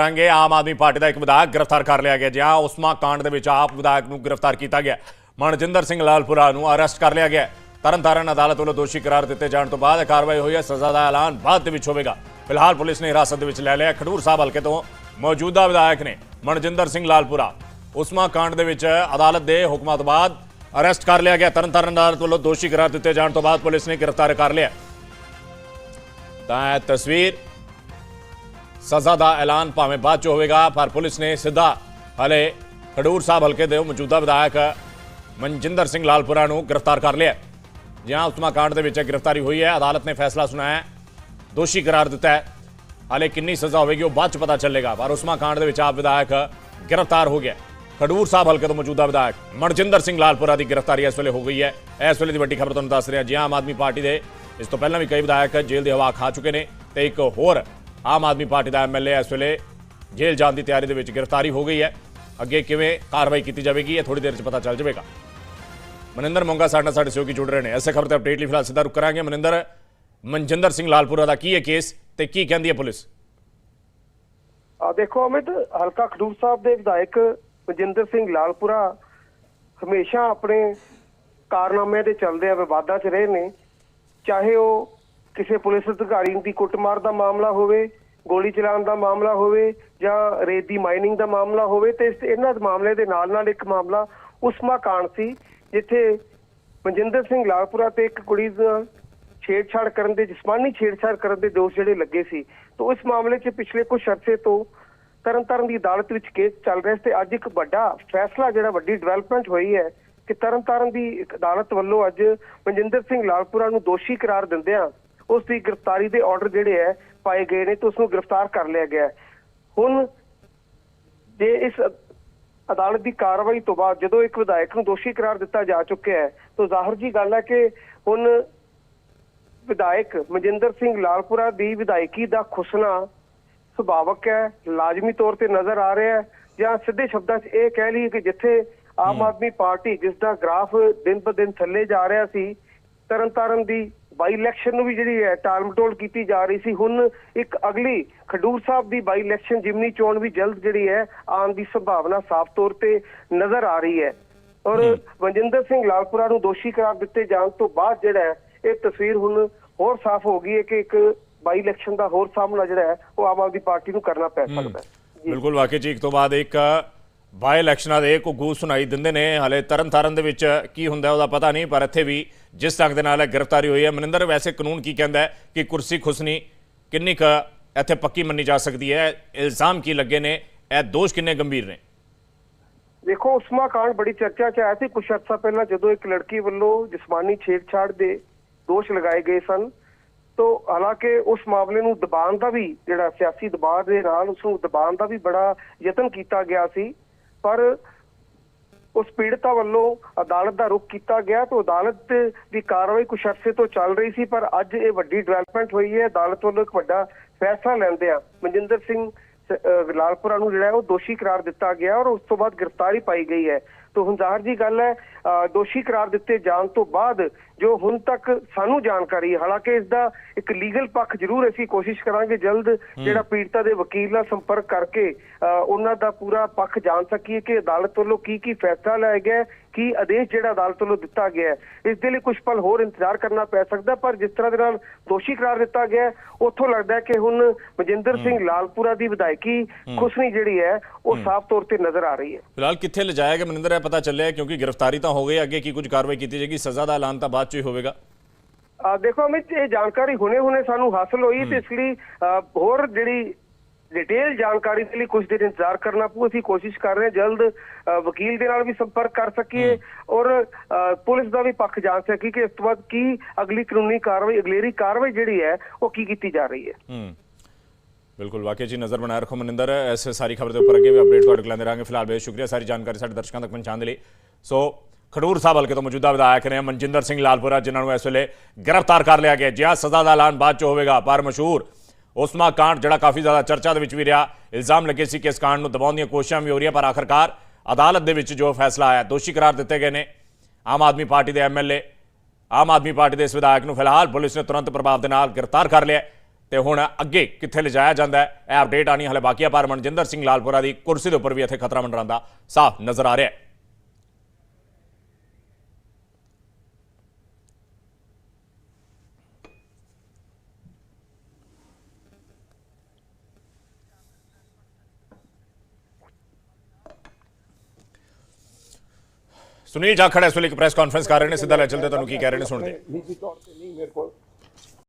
ਕਰਾਂਗੇ। ਆਮ ਆਦਮੀ ਪਾਰਟੀ ਦਾ ਇੱਕ ਵਿਧਾਇਕ ਗ੍ਰਿਫਤਾਰ ਕਰ ਲਿਆ ਗਿਆ ਜਿਹਾਂ ਉਸਮਾ ਕਾਂਡ ਦੇ ਵਿੱਚ ਆਪ ਵਿਧਾਇਕ ਨੂੰ ਗ੍ਰਿਫਤਾਰ ਕੀਤਾ ਗਿਆ। ਮਨਜਿੰਦਰ ਸਿੰਘ ਲਾਲਪੁਰਾ ਨੂੰ ਅਰੈਸਟ ਕਰ ਲਿਆ ਗਿਆ। ਤਰਨਤਾਰਨ ਅਦਾਲਤ ਵੱਲੋਂ ਦੋਸ਼ੀ ਕਰਾਰ ਦਿੱਤੇ ਜਾਣ ਤੋਂ ਬਾਅਦ ਕਾਰਵਾਈ ਹੋਈ ਹੈ। ਸਜ਼ਾ ਦਾ ਐਲਾਨ ਬਾਅਦ ਦੇ ਵਿੱਚ ਹੋਵੇਗਾ। ਫਿਲਹਾਲ ਪੁਲਿਸ ਨੇ ਹਿਰਾਸਤ ਦੇ ਵਿੱਚ ਲੈ ਲਿਆ। ਖਡੂਰ ਸਾਹਿਬ ਹਲਕੇ ਤੋਂ ਮੌਜੂਦਾ ਵਿਧਾਇਕ ਨੇ ਮਨਜਿੰਦਰ ਸਿੰਘ ਲਾਲਪੁਰਾ। ਉਸਮਾ ਕਾਂਡ ਦੇ ਵਿੱਚ ਅਦਾਲਤ ਦੇ ਹੁਕਮਾਂ ਤੋਂ ਬਾਅਦ ਅਰੈਸਟ ਕਰ ਲਿਆ ਗਿਆ। ਤਰਨਤਾਰਨ ਅਦਾਲਤ ਵੱਲੋਂ ਦੋਸ਼ੀ ਕਰਾਰ ਦਿੱਤੇ ਜਾਣ ਤੋਂ ਬਾਅਦ ਪੁਲਿਸ ਨੇ ਗ੍ਰਿਫਤਾਰ ਕਰ ਲਿਆ। ਤਾਂ ਇਹ ਤਸਵੀਰ ਸਜ਼ਾ ਦਾ ਐਲਾਨ ਭਾਵੇਂ ਬਾਅਦ ਚ ਹੋਵੇਗਾ, ਪਰ ਪੁਲਿਸ ਨੇ ਸਿੱਧਾ ਹਲੇ ਖਡੂਰ ਸਾਹਿਬ ਹਲਕੇ ਦੇ ਮੌਜੂਦਾ ਵਿਧਾਇਕ ਮਨਜਿੰਦਰ ਸਿੰਘ ਲਾਲਪੁਰਾ ਨੂੰ ਗ੍ਰਿਫਤਾਰ ਕਰ ਲਿਆ ਜਿਹਾਂ ਉਸਮਾ ਕਾਂਡ ਦੇ ਵਿੱਚ ਗ੍ਰਿਫਤਾਰੀ ਹੋਈ ਹੈ, ਅਦਾਲਤ ਨੇ ਫੈਸਲਾ ਸੁਣਾਇਆ ਦੋਸ਼ੀ ਕਰਾਰ ਦਿੱਤਾ ਹੈ। ਹਾਲੇ ਕਿੰਨੀ ਸਜ਼ਾ ਹੋਵੇਗੀ ਉਹ ਬਾਅਦ ਚ ਪਤਾ ਚੱਲੇਗਾ, ਪਰ ਉਸਮਾ ਕਾਂਡ ਦੇ ਵਿੱਚ ਆਪ ਵਿਧਾਇਕ ਗ੍ਰਿਫਤਾਰ ਹੋ ਗਿਆ ਖਡੂਰ ਸਾਹਿਬ ਹਲਕੇ ਤੋਂ ਮੌਜੂਦਾ ਵਿਧਾਇਕ ਮਨਜਿੰਦਰ ਸਿੰਘ ਲਾਲਪੁਰਾ ਦੀ ਗ੍ਰਿਫਤਾਰੀ ਇਸ ਵੇਲੇ ਹੋ ਗਈ ਹੈ। ਇਸ ਵੇਲੇ ਦੀ ਵੱਡੀ ਖਬਰ ਤੁਹਾਨੂੰ ਦੱਸ ਰਿਹਾ ਜੀ ਆਮ ਆਦਮੀ ਪਾਰਟੀ ਦੇ ਇਸ ਤੋਂ ਪਹਿਲਾਂ ਵੀ ਕਈ ਵਿਧਾਇਕ ਜੇਲ੍ਹ ਦੀ ਹਵਾ ਖਾ ਚੁੱਕੇ ਨੇ ਤੇ ਇੱਕ ਹੋਰ ਆਮ ਆਦਮੀ ਪਾਰਟੀ ਦਾ ਐਮਐਲਏ ਇਸ ਵੇਲੇ ਜੇਲ੍ਹ ਜਾਣ ਦੀ ਤਿਆਰੀ ਦੇ ਵਿੱਚ ਗ੍ਰਿਫਤਾਰੀ ਹੋ ਗਈ ਹੈ। ਅੱਗੇ ਕਿਵੇਂ ਕਾਰਵਾਈ ਕੀਤੀ ਜਾਵੇਗੀ, ਇਹ ਥੋੜੀ ਦੇਰ 'ਚ ਪਤਾ ਚੱਲ ਜਾਵੇਗਾ। ਮਨਿੰਦਰ ਮੋਂਗਾ ਸਾਡੇ ਨਾਲ ਸਾਡੇ ਸਹਿਯੋਗੀ ਜੁੜ ਰਹੇ ਨੇ। ਐਸੇ ਖਬਰ ਤੇ ਅਪਡੇਟ ਲਈ ਫਿਲਹਾਲ ਸਿੱਧਾ ਰੁਕ ਕਰਾਂਗੇ। ਮਨਿੰਦਰ, ਮਨਜਿੰਦਰ ਸਿੰਘ ਲਾਲਪੁਰਾ ਦਾ ਕੀ ਹੈ ਕੇਸ ਤੇ ਕੀ ਕਹਿੰਦੀ ਹੈ ਪੁਲਿਸ? ਆ ਦੇਖੋ ਅਮਿਤ, ਹਲਕਾ ਖਡੂਰ ਸਾਹਿਬ ਦੇ ਵਿਧਾਇਕ ਮਨਜਿੰਦਰ ਸਿੰਘ ਲਾਲਪੁਰਾ ਹਮੇਸ਼ਾ ਆਪਣੇ ਕਾਰਨਾਮਿਆਂ ਦੇ ਚੱਲਦੇ ਆ, ਵਿਵਾਦਾਂ 'ਚ ਰਹੇ ਨੇ। ਚਾਹੇ ਉਹ ਕਿਸੇ ਪੁਲਿਸ ਅਧਿਕਾਰੀ ਦੀ ਕੁੱਟਮਾਰ ਦਾ ਮਾਮਲਾ ਹੋਵੇ, ਗੋਲੀ ਚਲਾਉਣ ਦਾ ਮਾਮਲਾ ਹੋਵੇ ਜਾਂ ਰੇਤ ਦੀ ਮਾਈਨਿੰਗ ਦਾ ਮਾਮਲਾ ਹੋਵੇ, ਤੇ ਇਹਨਾਂ ਦੇ ਮਾਮਲੇ ਦੇ ਨਾਲ ਨਾਲ ਇੱਕ ਮਾਮਲਾ ਉਸਮਾ ਕਾਂਡ ਸੀ, ਜਿੱਥੇ ਮਨਜਿੰਦਰ ਸਿੰਘ ਲਾਲਪੁਰਾ ਤੇ ਇੱਕ ਕੁੜੀ ਦਾ ਛੇੜਛਾੜ ਕਰਨ ਦੇ ਜਿਸਮਾਨੀ ਛੇੜਛਾੜ ਕਰਨ ਦੇ ਦੋਸ਼ ਜਿਹੜੇ ਲੱਗੇ ਸੀ। ਤਾਂ ਇਸ ਮਾਮਲੇ 'ਚ ਪਿਛਲੇ ਕੁਝ ਅਰਸੇ ਤੋਂ ਤਰਨਤਾਰਨ ਦੀ ਅਦਾਲਤ ਵਿੱਚ ਕੇਸ ਚੱਲ ਰਿਹਾ ਸੀ ਤੇ ਅੱਜ ਇੱਕ ਵੱਡਾ ਫੈਸਲਾ ਜਿਹੜਾ ਵੱਡੀ ਡਿਵੈਲਪਮੈਂਟ ਹੋਈ ਹੈ ਕਿ ਤਰਨਤਾਰਨ ਦੀ ਅਦਾਲਤ ਵੱਲੋਂ ਅੱਜ ਮਨਜਿੰਦਰ ਸਿੰਘ ਲਾਲਪੁਰਾ ਨੂੰ ਦੋਸ਼ੀ ਕਰਾਰ ਦਿੰਦਿਆਂ ਉਸ ਦੀ ਗ੍ਰਿਫਤਾਰੀ ਦੇ ਆਰਡਰ ਜਿਹੜੇ ਹੈ ਪਾਏ ਗਏ ਨੇ ਤੇ ਉਸ ਨੂੰ ਗ੍ਰਿਫਤਾਰ ਕਰ ਲਿਆ ਗਿਆ। ਹੁਣ ਜੇ ਇਸ ਅਦਾਲਤ ਦੀ ਕਾਰਵਾਈ ਤੋਂ ਬਾਅਦ ਜਦੋਂ ਇੱਕ ਵਿਧਾਇਕ ਨੂੰ ਦੋਸ਼ੀ ਕਰਾਰ ਦਿੱਤਾ ਜਾ ਚੁੱਕਿਆ ਹੈ ਤਾਂ ਜ਼ਾਹਰ ਜੀ ਗੱਲ ਹੈ ਕਿ ਹੁਣ ਵਿਧਾਇਕ ਮਨਜਿੰਦਰ ਸਿੰਘ ਲਾਲਪੁਰਾ ਦੀ ਵਿਧਾਇਕੀ ਦਾ ਖੁਸਨਾ ਸੁਭਾਵਕ ਹੈ ਲਾਜ਼ਮੀ ਤੌਰ ਤੇ ਨਜ਼ਰ ਆ ਰਿਹਾ ਹੈ ਜਾਂ ਸਿੱਧੇ ਸ਼ਬਦਾਂ 'ਚ ਇਹ ਕਹਿ ਲਈਏ ਕਿ ਜਿੱਥੇ ਆਮ ਆਦਮੀ ਪਾਰਟੀ ਜਿਸ ਦਾ ਗ੍ਰਾਫ ਦਿਨ ਬ ਦਿਨ ਥੱਲੇ ਜਾ ਰਿਹਾ ਸੀ ਤਰਨਤਾਰਨ ਦੀ ਬਾਈ ਇਲੈਕਸ਼ਨ ਨੂੰ ਵੀ ਜਿਹੜੀ ਹੈ ਟਾਲਮਟੋਲ ਕੀਤੀ ਜਾ ਰਹੀ ਸੀ। ਹੁਣ ਇੱਕ ਅਗਲੀ ਖਡੂਰ ਸਾਹਿਬ ਦੀ ਬਾਈ ਇਲੈਕਸ਼ਨ ਜਿਮਨੀ ਚੋਣ ਵੀ ਜਲਦ ਜਿਹੜੀ ਹੈ ਆਉਣ ਦੀ ਸੰਭਾਵਨਾ ਸਾਫ਼ ਤੌਰ ਤੇ ਨਜ਼ਰ ਆ ਰਹੀ ਹੈ। ਔਰ ਮਨਜਿੰਦਰ ਸਿੰਘ ਲਾਲਪੁਰਾ ਨੂੰ ਦੋਸ਼ੀ ਕਰਾਰ ਦਿੱਤੇ ਜਾਣ ਤੋਂ ਬਾਅਦ ਜਿਹੜਾ ਹੈ ਇਹ ਤਸਵੀਰ ਹੁਣ ਹੋਰ ਸਾਫ਼ ਹੋ ਗਈ ਹੈ ਕਿ ਇੱਕ ਬਾਈ ਇਲੈਕਸ਼ਨ ਦਾ ਹੋਰ ਸਾਹਮਣਾ ਜਿਹੜਾ ਹੈ ਉਹ ਆਮ ਆਦਮੀ ਪਾਰਟੀ ਨੂੰ ਕਰਨਾ ਪੈ ਸਕਦਾ ਹੈ। ਬਿਲਕੁਲ ਵਾਕਈ ਜੀ ਇੱਕ ਤੋਂ ਬਾਅਦ ਇੱਕ ਬਾਈ ਇਲੈਕਸ਼ਨਾਂ ਦੇ ਘੁੱਗੂ ਸੁਣਾਈ ਦਿੰਦੇ ਨੇ। ਹਲੇ ਤਰਨਤਾਰਨ ਦੇ ਵਿੱਚ ਕੀ ਹੁੰਦਾ ਉਹਦਾ ਪਤਾ ਨਹੀਂ, ਪਰ ਇੱਥੇ ਵੀ ਜਿਸ ਢੰਗ ਦੇ ਨਾਲ ਗ੍ਰਿਫਤਾਰੀ ਹੋਈ ਹੈ। ਮਨਿੰਦਰ, ਵੈਸੇ ਕਾਨੂੰਨ ਕੀ ਕਹਿੰਦਾ ਹੈ ਕਿ ਕੁਰਸੀ ਖੁਸਨੀ ਕਿੰਨੀ ਕੁ ਇੱਥੇ ਪੱਕੀ ਮੰਨੀ ਜਾ ਸਕਦੀ ਹੈ? ਇਲਜ਼ਾਮ ਕੀ ਲੱਗੇ ਨੇ? ਇਹ ਦੋਸ਼ ਕਿੰਨੇ ਗੰਭੀਰ ਨੇ? ਦੇਖੋ, ਉਸਮਾ ਕਾਂਡ ਬੜੀ ਚਰਚਾ 'ਚ ਆਇਆ ਸੀ। ਕੁਝ ਅਰਸਾ ਪਹਿਲਾਂ ਜਦੋਂ ਇੱਕ ਲੜਕੀ ਵੱਲੋਂ ਜਿਸਮਾਨੀ ਛੇੜਛਾੜ ਦੇ ਦੋਸ਼ ਲਗਾਏ ਗਏ ਸਨ, ਤੋਂ ਹਾਲਾਂਕਿ ਉਸ ਮਾਮਲੇ ਨੂੰ ਦਬਾਉਣ ਦਾ ਵੀ ਜਿਹੜਾ ਸਿਆਸੀ ਦਬਾਅ ਦੇ ਨਾਲ ਉਸ ਨੂੰ ਦਬਾਉਣ ਦਾ ਵੀ ਬੜਾ ਯਤਨ ਕੀਤਾ ਗਿਆ ਸੀ। ਪਰ ਉਸ ਪੀੜਤਾ ਵੱਲੋਂ ਅਦਾਲਤ ਦਾ ਰੁਖ ਕੀਤਾ ਗਿਆ ਤੇ ਅਦਾਲਤ ਦੀ ਕਾਰਵਾਈ ਕੁਛ ਅਰਸੇ ਤੋਂ ਚੱਲ ਰਹੀ ਸੀ, ਪਰ ਅੱਜ ਇਹ ਵੱਡੀ ਡਿਵੈਲਪਮੈਂਟ ਹੋਈ ਹੈ। ਅਦਾਲਤ ਵੱਲੋਂ ਇੱਕ ਵੱਡਾ ਫੈਸਲਾ ਲੈਂਦੇ ਆ। ਮਨਜਿੰਦਰ ਸਿੰਘ ਲਾਲਪੁਰਾ ਨੂੰ ਜਿਹੜਾ ਉਹ ਦੋਸ਼ੀ ਕਰਾਰ ਦਿੱਤਾ ਗਿਆ ਔਰ ਉਸ ਤੋਂ ਬਾਅਦ ਗ੍ਰਿਫਤਾਰੀ ਪਾਈ ਗਈ ਹੈ। ਤੋਂ ਹੁਣ ਜ਼ਾਹਰ ਜੀ ਗੱਲ ਹੈ ਦੋਸ਼ੀ ਕਰਾਰ ਦਿੱਤੇ ਜਾਣ ਤੋਂ ਬਾਅਦ ਜੋ ਹੁਣ ਤੱਕ ਸਾਨੂੰ ਜਾਣਕਾਰੀ ਹਾਲਾਂਕਿ ਇਸ ਦਾ ਇੱਕ ਲੀਗਲ ਪੱਖ ਜ਼ਰੂਰ ਅਸੀਂ ਕੋਸ਼ਿਸ਼ ਕਰਾਂਗੇ ਜਲਦ ਜਿਹੜਾ ਪੀੜਤਾ ਦੇ ਵਕੀਲ ਨਾਲ ਸੰਪਰਕ ਕਰਕੇ ਉਹਨਾਂ ਦਾ ਪੂਰਾ ਪੱਖ ਜਾਣ ਸਕੀਏ ਕਿ ਅਦਾਲਤ ਵੱਲੋਂ ਕੀ ਕੀ ਫੈਸਲਾ ਲਿਆ ਗਿਆ ਕੀ ਆਦੇਸ਼ ਜਿਹੜਾ ਅਦਾਲਤ ਵੱਲੋਂ ਦਿੱਤਾ ਗਿਆ ਹੈ। ਇਸ ਦੇ ਲਈ ਕੁਝ ਪਲ ਹੋਰ ਇੰਤਜ਼ਾਰ ਕਰਨਾ ਪੈ ਸਕਦਾ ਪਰ ਜਿਸ ਤਰ੍ਹਾਂ ਦੇ ਨਾਲ ਦੋਸ਼ੀ ਕਰਾਰ ਦਿੱਤਾ ਗਿਆ ਹੈ, ਉੱਥੋਂ ਲੱਗਦਾ ਹੈ ਕਿ ਹੁਣ ਮਜਿੰਦਰ ਸਿੰਘ ਲਾਲਪੁਰਾ ਦੀ ਵਿਧਾਇਕੀ ਖੁਸ਼ਨੀ ਜਿਹੜੀ ਹੈ ਉਹ ਸਾਫ਼ ਤੌਰ ਤੇ ਨਜ਼ਰ ਆ ਰਹੀ ਹੈ। ਫਿਲਹਾਲ ਕਿੱਥੇ ਲਿਜਾਇਆ ਗਿਆ ਮਨਿੰਦਰ ਇਹ ਪਤਾ ਚੱਲਿਆ ਕਿਉਂਕਿ ਗ੍ਰਿਫਤਾਰੀ ਤਾਂ ਹੋ ਗਈ ਅੱਗੇ ਕੀ ਕੁਝ ਕਾਰਵਾਈ ਕੀਤੀ ਜਾਏਗੀ ਸਜ਼ਾ ਦਾ ਐਲਾਨ ਤਾਂ ਬਾਅਦ ਚ ਹੀ ਹੋਵੇਗਾ। ਆ ਦੇਖੋ ਅਮਿਤ ਇਹ ਜਾਣਕਾਰੀ ਹੁਣੇ ਹੁਣੇ ਸਾਨੂੰ ਹਾਸਲ ਹੋਈ ਤੇ ਇਸ ਲਈ ਹੋਰ ਜਿਹੜੀ ਡਿਟੇਲ ਜਾਣਕਾਰੀ ਦੇ ਲਈ ਕੁਝ ਦਿਨ ਇੰਤਜ਼ਾਰ ਕਰਨਾ ਪਊ। ਅਸੀਂ ਕੋਸ਼ਿਸ਼ ਕਰ ਰਹੇ ਹਾਂ ਜਲਦ ਵਕੀਲ ਦੇ ਨਾਲ ਵੀ ਸੰਪਰਕ ਕਰ ਸਕੀਏ ਔਰ ਪੁਲਿਸ ਦਾ ਵੀ ਪੱਖ ਜਾਣ ਸਕੀਏ ਕਿ ਇਸ ਤੋਂ ਬਾਅਦ ਕੀ ਅਗਲੀ ਕਾਨੂੰਨੀ ਕਾਰਵਾਈ ਅਗਲੇਰੀ ਕਾਰਵਾਈ ਜਿਹੜੀ ਹੈ ਉਹ ਕੀ ਕੀਤੀ ਜਾ ਰਹੀ ਹੈ। ਬਿਲਕੁਲ ਵਾਕਈ ਜੀ ਨਜ਼ਰ ਬਣਾਏ ਰੱਖੋ ਮਨਿੰਦਰ। ਇਸ ਸਾਰੀ ਖਬਰ ਦੇ ਉੱਪਰ ਅੱਗੇ ਵੀ ਅਪਡੇਟ ਤੁਹਾਡੇ ਕੋਲ ਲੈਂਦੇ ਰਹਾਂਗੇ। ਫਿਲਹਾਲ ਬਹੁਤ ਸ਼ੁਕਰੀਆ ਸਾਰੀ ਜਾਣਕਾਰੀ ਸਾਡੇ ਦਰਸ਼ਕਾਂ ਤੱਕ ਪਹੁੰਚਾਉਣ ਦੇ ਲਈ। ਸੋ ਖਡੂਰ ਸਾਹਿਬ ਹਲਕੇ ਤੋਂ ਮੌਜੂਦਾ ਵਿਧਾਇਕ ਨੇ ਮਨਜਿੰਦਰ ਸਿੰਘ ਲਾਲਪੁਰਾ ਜਿਨ੍ਹਾਂ ਨੂੰ ਇਸ ਵੇਲੇ ਗ੍ਰਿਫਤਾਰ ਕਰ ਲਿਆ ਗਿਆ। ਜਿਆ ਸਜ਼ਾ ਦਾ ਐਲਾਨ ਬਾਅਦ ਚ ਹੋਵੇਗਾ ਪਰ ਮਸ਼ਹੂਰ ਉਸਮਾ ਕਾਂਡ ਜਿਹੜਾ ਕਾਫੀ ਜ਼ਿਆਦਾ ਚਰਚਾ ਦੇ ਵਿੱਚ ਵੀ ਰਿਹਾ। ਇਲਜ਼ਾਮ ਲੱਗੇ ਸੀ ਕਿ ਇਸ ਕਾਂਡ ਨੂੰ ਦਬਾਉਣ ਦੀਆਂ ਕੋਸ਼ਿਸ਼ਾਂ ਵੀ ਹੋ ਰਹੀਆਂ, ਪਰ ਆਖਰਕਾਰ ਅਦਾਲਤ ਦੇ ਵਿੱਚ ਜੋ ਫੈਸਲਾ ਆਇਆ, ਦੋਸ਼ੀ ਕਰਾਰ ਦਿੱਤੇ ਗਏ ਨੇ। ਆਮ ਆਦਮੀ ਪਾਰਟੀ ਦੇ ਐਮਐਲਏ ਆਮ ਆਦਮੀ ਪਾਰਟੀ ਦੇ ਇਸ ਵਿਧਾਇਕ ਨੂੰ ਫਿਲਹਾਲ ਪੁਲਿਸ ਨੇ ਤੁਰੰਤ ਪ੍ਰਭਾਵ ਦੇ ਨਾਲ ਗ੍ਰਿਫਤਾਰ ਕਰ ਲਿਆ ਹੈ ਤੇ ਹੁਣ ਅੱਗੇ ਕਿੱਥੇ ਲਿਜਾਇਆ ਜਾਂਦਾ ਹੈ, ਇਹ ਅਪਡੇਟ ਆਣੀ ਹਲੇ ਬਾਕੀ ਆ ਪਰ ਮਨਜਿੰਦਰ ਸਿੰਘ ਲਾਲਪੁਰਾ ਦੀ ਕੁਰਸੀ ਦੇ ਉੱਪਰ ਵੀ ਇੱਥੇ ਖਤਰਾ ਮੰਡਰਾਉਂਦਾ ਸਾਫ਼ ਨਜ਼ਰ ਆ ਰਿਹਾ ਹੈ। ਸੁਨੀਲ ਜਾਖੜ ਇਸ ਵੇਲੇ ਇੱਕ ਪ੍ਰੈਸ ਕਾਨਫਰੰਸ ਕਰ ਰਹੇ ਨੇ ਸਿੱਧਾ ਲੈ ਚਲਦੇ ਤੁਹਾਨੂੰ ਕੀ ਕਹਿ ਰਹੇ ਨੇ ਸੁਣਦੇ ਨਿੱਜੀ ਤੌਰ ਤੇ ਨਹੀਂ ਮੇਰੇ ਕੋਲ